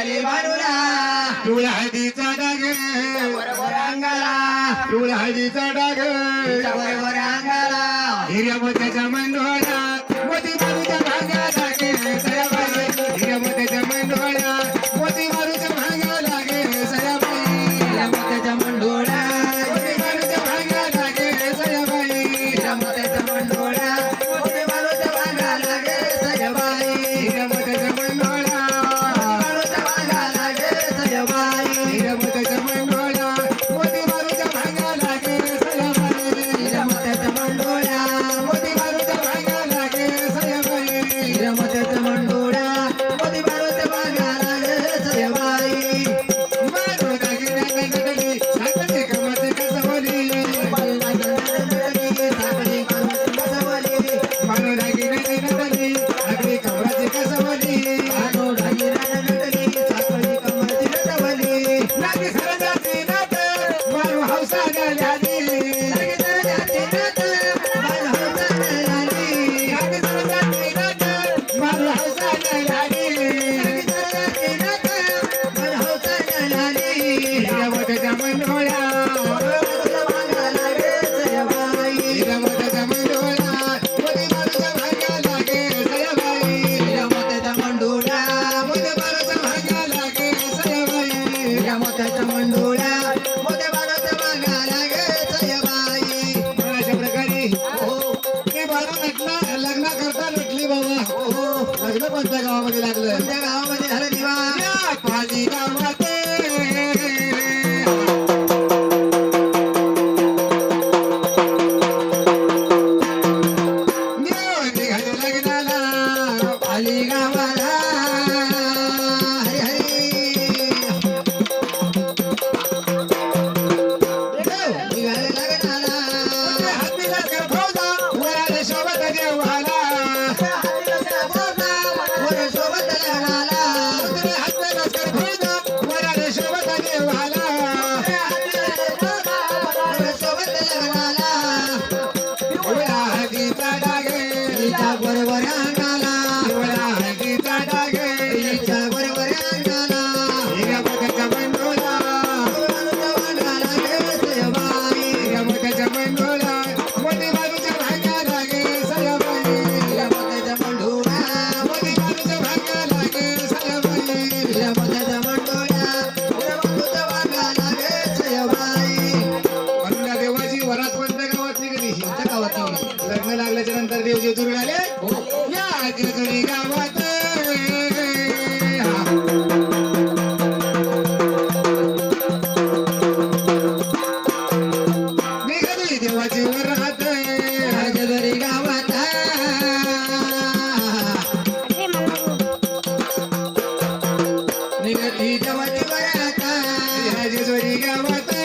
कमली बारूला. तुळ हळदीचा डाग. अंगाला तुळ हळदीचा डाग. अंगाला हिऱ्या मोत्याच्या मंडोळा मोती मारूच्या भांग्या लागे. सयाबाई हिऱ्या मोत्याच्या मंडोळा मोती मारूच्या भांग्या लागे. सयाबाई हिऱ्या मोत्याच्या मंडोळा मोती मारूच्या भांग्या लागे. सयाबाई हिऱ्या मोत्याच्या मंडोळा मोती मारूच्या भांग्या लागे. सयाबाई हिऱ्या मोत्याच्या पण जगावामध्ये लागलं मजूर आले. या आजगडी गावात. देवाचे वर राहत आजगडी गावात. निघती देवाची गावात.